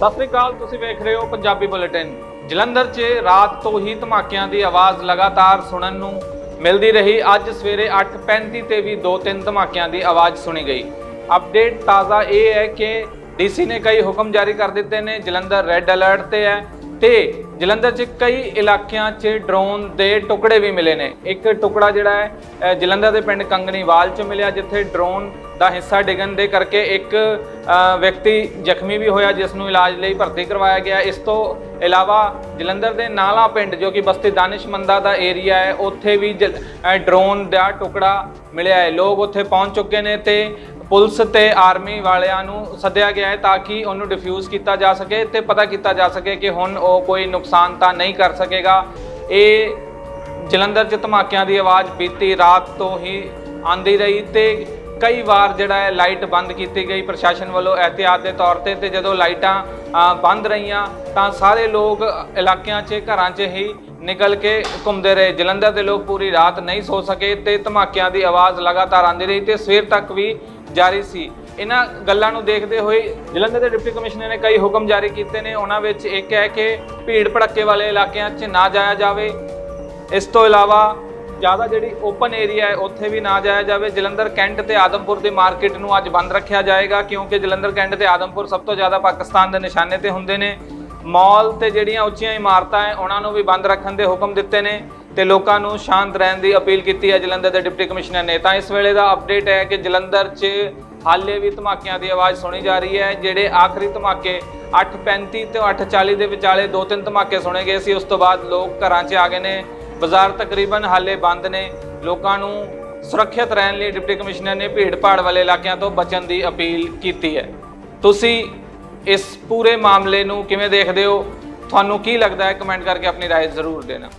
ਸਤਿ ਸ੍ਰੀ ਅਕਾਲ, ਤੁਸੀਂ ਵੇਖ ਰਹੇ ਹੋ ਪੰਜਾਬੀ ਬੁਲੇਟਿਨ। ਜਲੰਧਰ 'ਚ ਰਾਤ ਤੋਂ ਹੀ ਧਮਾਕਿਆਂ ਦੀ ਆਵਾਜ਼ ਲਗਾਤਾਰ ਸੁਣਨ ਨੂੰ ਮਿਲਦੀ ਰਹੀ। ਅੱਜ ਸਵੇਰੇ 8:35 ਤੇ ਵੀ ਦੋ ਤਿੰਨ ਧਮਾਕਿਆਂ ਦੀ ਆਵਾਜ਼ ਸੁਣੀ ਗਈ। ਅਪਡੇਟ ਤਾਜ਼ਾ ਇਹ ਹੈ ਕਿ ਡੀਸੀ ਨੇ ਕਈ ਹੁਕਮ ਜਾਰੀ ਕਰ ਦਿੱਤੇ ਨੇ। ਜਲੰਧਰ ਰੈੱਡ ਅਲਰਟ ਤੇ ਹੈ। ਤੇ ਜਲੰਧਰ 'ਚ ਕਈ ਇਲਾਕਿਆਂ 'ਚ ਡਰੋਨ ਦੇ ਟੁਕੜੇ ਵੀ ਮਿਲੇ ਨੇ। ਇੱਕ ਟੁਕੜਾ ਜਿਹੜਾ ਹੈ ਜਲੰਧਰ ਦੇ ਪਿੰਡ ਕੰਗਣੀਵਾਲ 'ਚ ਮਿਲਿਆ, ਜਿੱਥੇ ਡਰੋਨ ਦਾ ਹਿੱਸਾ ਡਿੱਗਣ ਦੇ ਕਰਕੇ ਇੱਕ ਵਿਅਕਤੀ ਜ਼ਖਮੀ ਵੀ ਹੋਇਆ, ਜਿਸ ਨੂੰ ਇਲਾਜ ਲਈ ਭਰਤੀ ਕਰਵਾਇਆ ਗਿਆ। ਇਸ ਤੋਂ ਇਲਾਵਾ ਜਲੰਧਰ ਦੇ ਨਾਲਾ ਪਿੰਡ, ਜੋ ਕਿ ਬਸਤੀ ਦਾਨਿਸ਼ਮੰਦਾ ਦਾ ਏਰੀਆ ਹੈ, ਉੱਥੇ ਵੀ ਜ- ਡਰੋਨ ਦਾ ਟੁਕੜਾ ਮਿਲਿਆ ਹੈ। ਲੋਕ ਉੱਥੇ ਪਹੁੰਚ ਚੁੱਕੇ ਨੇ ਤੇ ਪੁਲਿਸ ਤੇ ਆਰਮੀ ਵਾਲਿਆਂ ਨੂੰ ਸੱਦਿਆ ਗਿਆ ਹੈ ਤਾਂ ਕਿ ਉਹਨੂੰ ਡਿਫਿਊਜ਼ ਕੀਤਾ ਜਾ ਸਕੇ ਤੇ ਪਤਾ ਕੀਤਾ ਜਾ ਸਕੇ ਕਿ ਹੁਣ ਉਹ ਕੋਈ ਨੁਕਸਾਨ ਤਾਂ ਨਹੀਂ ਕਰ ਸਕੇਗਾ। ਇਹ ਜਲੰਧਰ 'ਚ ਧਮਾਕਿਆਂ ਦੀ ਆਵਾਜ਼ ਬੀਤੀ ਰਾਤ ਤੋਂ ਹੀ ਆਂਦੀ ਰਹੀ ਤੇ ਕਈ ਵਾਰ ਜਿਹੜਾ ਹੈ ਲਾਈਟ ਬੰਦ ਕੀਤੀ ਗਈ ਪ੍ਰਸ਼ਾਸਨ ਵੱਲੋਂ ਇਹਤਿਆਤ ਦੇ ਤੌਰ ਤੇ ਤੇ ਜਦੋਂ ਲਾਈਟਾਂ ਬੰਦ ਰਹੀਆਂ ਤਾਂ ਸਾਰੇ ਲੋਕ ਇਲਾਕਿਆਂ 'ਚ, ਘਰਾਂ 'ਚ ਹੀ ਨਿਕਲ ਕੇ ਘੁੰਮਦੇ ਰਹੇ। ਜਲੰਧਰ ਦੇ ਲੋਕ ਪੂਰੀ ਰਾਤ ਨਹੀਂ ਸੋ ਸਕੇ ਤੇ ਧਮਾਕਿਆਂ ਦੀ ਆਵਾਜ਼ ਲਗਾਤਾਰ ਆਂਦੀ ਰਹੀ ਤੇ ਸਵੇਰ ਤੱਕ ਵੀ ਜਾਰੀ ਸੀ। ਇਹਨਾਂ ਗੱਲਾਂ ਨੂੰ ਦੇਖਦੇ ਹੋਏ ਜਲੰਧਰ ਦੇ ਡਿਪਟੀ ਕਮਿਸ਼ਨਰ ਨੇ ਕਈ ਹੁਕਮ ਜਾਰੀ ਕੀਤੇ ਨੇ। ਉਹਨਾਂ ਵਿੱਚ ਇੱਕ ਹੈ ਕਿ ਭੀੜ ਭੜੱਕੇ ਵਾਲੇ ਇਲਾਕਿਆਂ 'ਚ ਨਾ ਜਾਇਆ ਜਾਵੇ। ਇਸ ਤੋਂ ਇਲਾਵਾ ਜ਼ਿਆਦਾ ਜਿਹੜੀ ਓਪਨ ਏਰੀਆ ਹੈ, ਉੱਥੇ ਵੀ ਨਾ ਜਾਇਆ ਜਾਵੇ। ਜਲੰਧਰ ਕੈਂਟ ਤੇ ਆਦਮਪੁਰ ਦੀ ਮਾਰਕੀਟ ਨੂੰ ਅੱਜ ਬੰਦ ਰੱਖਿਆ ਜਾਏਗਾ ਕਿਉਂਕਿ ਜਲੰਧਰ ਕੈਂਟ ਤੇ ਆਦਮਪੁਰ ਸਭ ਤੋਂ ਜ਼ਿਆਦਾ ਪਾਕਿਸਤਾਨ ਦੇ ਨਿਸ਼ਾਨੇ ਤੇ ਹੁੰਦੇ ਨੇ। ਮਾਲ ਤੇ ਜਿਹੜੀਆਂ ਉੱਚੀਆਂ ਇਮਾਰਤਾਂ ਹੈ, ਉਹਨਾਂ ਨੂੰ ਵੀ ਬੰਦ ਰੱਖਣ ਦੇ ਹੁਕਮ ਦਿੱਤੇ ਨੇ। ਤੇ ਲੋਕਾਂ ਨੂੰ ਸ਼ਾਂਤ ਰਹਿਣ ਦੀ ਅਪੀਲ ਕੀਤੀ ਹੈ ਜਲੰਧਰ ਦੇ ਡਿਪਟੀ ਕਮਿਸ਼ਨਰ ਨੇ ਤਾਂ ਇਸ ਵੇਲੇ ਦਾ ਅਪਡੇਟ ਹੈ ਕਿ ਜਲੰਧਰ 'ਚ ਹਾਲੇ ਵੀ ਧਮਾਕਿਆਂ ਦੀ ਆਵਾਜ਼ ਸੁਣੀ ਜਾ ਰਹੀ ਹੈ ਜਿਹੜੇ ਆਖਰੀ ਧਮਾਕੇ 8:35 ਤੇ 8:40 ਦੇ ਵਿਚਾਲੇ ਦੋ ਤਿੰਨ ਧਮਾਕੇ ਸੁਣੇ ਗਏ ਸੀ ਉਸ ਤੋਂ ਬਾਅਦ ਲੋਕ ਘਰਾਂ 'ਚ ਆ ਗਏ ਨੇ ਬਾਜ਼ਾਰ ਤਕਰੀਬਨ ਹਾਲੇ ਬੰਦ ਨੇ ਲੋਕਾਂ ਨੂੰ ਸੁਰੱਖਿਅਤ ਰਹਿਣ ਲਈ ਡਿਪਟੀ ਕਮਿਸ਼ਨਰ ਨੇ ਭੀੜ ਭਾੜ ਵਾਲੇ ਇਲਾਕਿਆਂ ਤੋਂ ਬਚਣ ਦੀ ਅਪੀਲ ਕੀਤੀ ਹੈ ਤੁਸੀਂ ਇਸ ਪੂਰੇ ਮਾਮਲੇ ਨੂੰ ਕਿਵੇਂ ਦੇਖਦੇ ਹੋ ਤੁਹਾਨੂੰ ਕੀ ਲੱਗਦਾ ਹੈ ਕਮੈਂਟ ਕਰਕੇ ਆਪਣੀ رائے ਜ਼ਰੂਰ ਦੇਣਾ